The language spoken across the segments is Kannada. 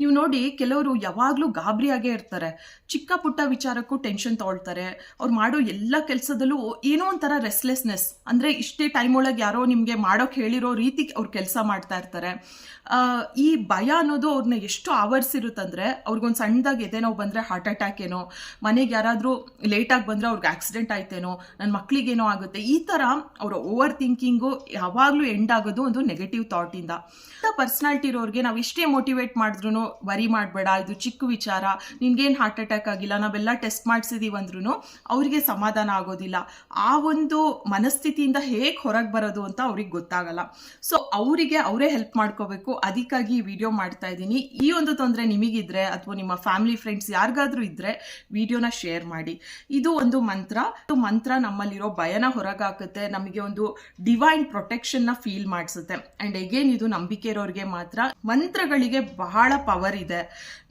ನೀವು ನೋಡಿ ಕೆಲವರು ಯಾವಾಗಲೂ ಗಾಬರಿಯಾಗೇ ಇರ್ತಾರೆ. ಚಿಕ್ಕ ಪುಟ್ಟ ವಿಚಾರಕ್ಕೂ ಟೆನ್ಷನ್ ತೊಗೊಳ್ತಾರೆ. ಅವ್ರು ಮಾಡೋ ಎಲ್ಲ ಕೆಲಸದಲ್ಲೂ ಏನೋ ಒಂಥರ ರೆಸ್ಲೆಸ್ನೆಸ್ ಅಂದರೆ ಇಷ್ಟೇ ಟೈಮ್ ಒಳಗೆ ಯಾರೋ ನಿಮಗೆ ಮಾಡೋಕೆ ಹೇಳಿರೋ ರೀತಿ ಅವ್ರು ಕೆಲಸ ಮಾಡ್ತಾ ಇರ್ತಾರೆ. ಈ ಭಯ ಅನ್ನೋದು ಅವ್ರನ್ನ ಎಷ್ಟು ಆವರಿಸಿರುತ್ತಂದ್ರೆ ಅವ್ರಿಗೊಂದು ಸಣ್ಣದಾಗಿ ಎದೆ ನೋವು ಬಂದರೆ ಹಾರ್ಟ್ ಅಟ್ಯಾಕ್ ಏನೋ, ಮನೆಗೆ ಯಾರಾದರೂ ಲೇಟಾಗಿ ಬಂದರೆ ಅವ್ರಿಗೆ ಆಕ್ಸಿಡೆಂಟ್ ಆಯ್ತೇನೋ ನನ್ನ ಮಕ್ಕಳಿಗೇನೋ ಆಗುತ್ತೆ, ಈ ಥರ ಅವರ ಓವರ್ ಥಿಂಕಿಂಗು ಯಾವಾಗಲೂ ಎಂಡ್ ಆಗೋದು ಒಂದು ನೆಗೆಟಿವ್ ಥಾಟಿಂದ ಪರ್ಸ್ನಾಲಿಟಿ ಇರೋರಿಗೆ ನಾವು ಇಷ್ಟೇ ಮೋಟಿವೇಟ್ ಮಾಡಿದ್ರು ವರಿ ಮಾಡಬೇಡ, ಇದು ಚಿಕ್ಕ ವಿಚಾರ, ನಿನಗೇನು ಹಾರ್ಟ್ ಅಟ್ಯಾಕ್ ಆಗಿಲ್ಲ, ನಾವೆಲ್ಲ ಟೆಸ್ಟ್ ಮಾಡಿಸಿದೀವಿ ಅಂದ್ರೂ ಅವರಿಗೆ ಸಮಾಧಾನ ಆಗೋದಿಲ್ಲ. ಆ ಒಂದು ಮನಸ್ಥಿತಿಯಿಂದ ಹೇಗೆ ಹೊರಗೆ ಬರೋದು ಅಂತ ಅವ್ರಿಗೆ ಗೊತ್ತಾಗಲ್ಲ. ಸೊ ಅವರಿಗೆ ಅವರೇ ಹೆಲ್ಪ್ ಮಾಡ್ಕೋಬೇಕು. ಅದಕ್ಕಾಗಿ ಈ ವಿಡಿಯೋ ಮಾಡ್ತಾ ಇದ್ದೀನಿ. ಈ ಒಂದು ತೊಂದರೆ ನಿಮಗಿದ್ರೆ ಅಥವಾ ನಿಮ್ಮ ಫ್ಯಾಮಿಲಿ ಫ್ರೆಂಡ್ಸ್ ಯಾರಿಗಾದ್ರೂ ಇದ್ರೆ ವಿಡಿಯೋನ ಶೇರ್ ಮಾಡಿ. ಇದು ಒಂದು ಮಂತ್ರ. ಇದು ಮಂತ್ರ ನಮ್ಮಲ್ಲಿರೋ ಭಯನ ಹೊರಗಾಕುತ್ತೆ. ನಮಗೆ ಒಂದು ಡಿವೈನ್ ಪ್ರೊಟೆಕ್ಷನ್ನ ಫೀಲ್ ಮಾಡಿಸುತ್ತೆ. ಅಂಡ್ ಎಗೇನ್ ಇದು ನಂಬಿಕೆ ಇರೋರಿಗೆ ಮಾತ್ರ. ಮಂತ್ರಗಳಿಗೆ ಬಹಳ ಪವರ್ ಇದೆ.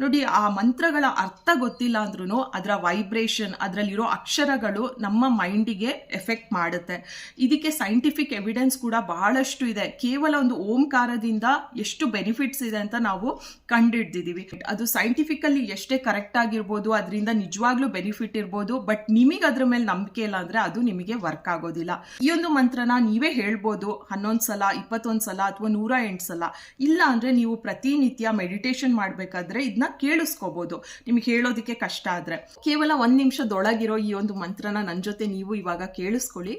ನೋಡಿ, ಆ ಮಂತ್ರಗಳ ಅರ್ಥ ಗೊತ್ತಿಲ್ಲ ಅಂದ್ರೂ ಅದರ ವೈಬ್ರೇಷನ್ ಅದರಲ್ಲಿರೋ ಅಕ್ಷರಗಳು ನಮ್ಮ ಮೈಂಡಿಗೆ ಎಫೆಕ್ಟ್ ಮಾಡುತ್ತೆ. ಇದಕ್ಕೆ ಸೈಂಟಿಫಿಕ್ ಎವಿಡೆನ್ಸ್ ಕೂಡ ಬಹಳಷ್ಟು ಇದೆ. ಕೇವಲ ಒಂದು ಓಂಕಾರದಿಂದ ಎಷ್ಟು ಬೆನಿಫಿಟ್ಸ್ ಇದೆ ಅಂತ ನಾವು ಕಂಡಿಡ್ದಿದ್ದೀವಿ ಅದು ಸೈಂಟಿಫಿಕಲ್ಲಿ ಎಷ್ಟೇ ಕರೆಕ್ಟ್ ಆಗಿರ್ಬೋದು, ಅದರಿಂದ ನಿಜವಾಗ್ಲೂ ಬೆನಿಫಿಟ್ ಇರ್ಬೋದು ಬಟ್ ನಿಮಗೆ ಅದ್ರ ಮೇಲೆ ನಂಬಿಕೆ ಇಲ್ಲ ಅಂದ್ರೆ ಅದು ನಿಮಗೆ ವರ್ಕ್ ಆಗೋದಿಲ್ಲ. ಈ ಒಂದು ಮಂತ್ರನ ನೀವೇ ಹೇಳ್ಬೋದು ಹನ್ನೊಂದು ಸಲ ಇಪ್ಪತ್ತೊಂದು ಸಲ ಅಥವಾ ನೂರ ಎಂಟು ಸಲ. ಇಲ್ಲ ಅಂದ್ರೆ ನೀವು ಪ್ರತಿನಿತ್ಯ ಮೆಡಿಟೇಷನ್ ಮಾಡಬೇಕಾದ್ರೆ ಇದನ್ನ ಕೇಳಿಸ್ಕೋಬಹುದು ನಿಮಗೆ ಹೇಳೋದಕ್ಕೆ ಕಷ್ಟ ಆದ್ರೆ ಕೇವಲ ಒಂದ್ ನಿಮಿಷದೊಳಗಿರೋ ಈ ಒಂದು ಮಂತ್ರನ ನನ್ನ ಜೊತೆ ನೀವು ಇವಾಗ ಕೇಳಿಸ್ಕೊಳ್ಳಿ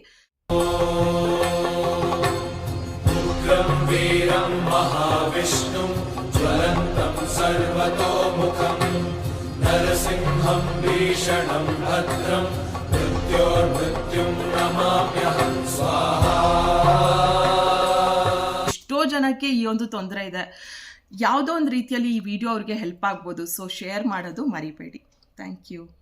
उग्रं वीरं महाविष्णुं ज्वलन्तं सर्वतोमुखं नरसिंहं भीषणं भद्रं मृत्योर्मृत्युं नमाम्यहं स्वाहा ಎಷ್ಟೋ ಜನಕ್ಕೆ ಈ ಒಂದು ತೊಂದರೆ ಇದೆ ಯಾವುದೋ ಒಂದು ರೀತಿಯಲ್ಲಿ ಈ ವಿಡಿಯೋ ಅವ್ರಿಗೆ ಹೆಲ್ಪ್ ಆಗ್ಬೋದು. ಸೊ ಶೇರ್ ಮಾಡೋದು ಮರಿಬೇಡಿ. Thank you